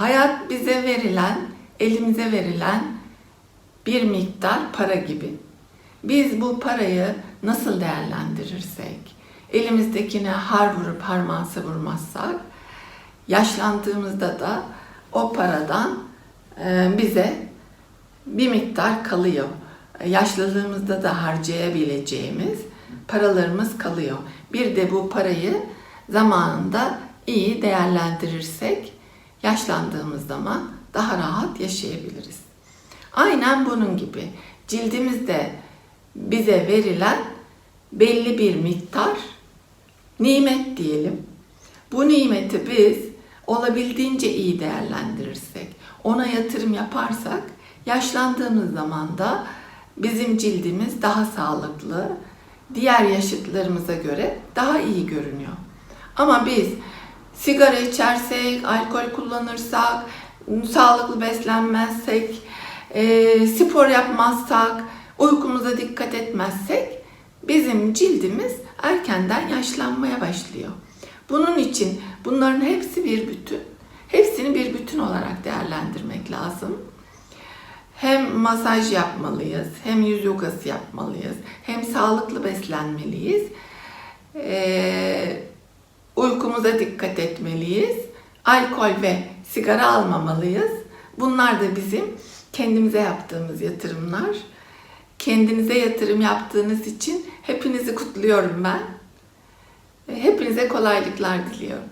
Hayat bize verilen, elimize verilen bir miktar para gibi. Biz bu parayı nasıl değerlendirirsek, elimizdekine har vurup harman savurmazsak, yaşlandığımızda da o paradan e, bize bir miktar kalıyor. Yaşlılığımızda da harcayabileceğimiz paralarımız kalıyor. Bir de bu parayı zamanında iyi değerlendirirsek yaşlandığımız zaman daha rahat yaşayabiliriz. Aynen bunun gibi cildimizde bize verilen belli bir miktar nimet diyelim. Bu nimeti biz olabildiğince iyi değerlendirirsek, ona yatırım yaparsak yaşlandığımız zaman da bizim cildimiz daha sağlıklı, diğer yaşıtlarımıza göre daha iyi görünüyor. Ama biz sigara içersek, alkol kullanırsak, sağlıklı beslenmezsek, e, spor yapmazsak, uykumuza dikkat etmezsek bizim cildimiz erkenden yaşlanmaya başlıyor. Bunun için bunların hepsi bir bütün. Hepsini bir bütün olarak değerlendirmek lazım. Hem masaj yapmalıyız, hem yüz yogası yapmalıyız, hem sağlıklı beslenmeliyiz. Ee, uykumuza dikkat etmeliyiz. Alkol ve sigara almamalıyız. Bunlar da bizim kendimize yaptığımız yatırımlar. Kendinize yatırım yaptığınız için hepinizi kutluyorum ben. Hepinize kolaylıklar diliyorum.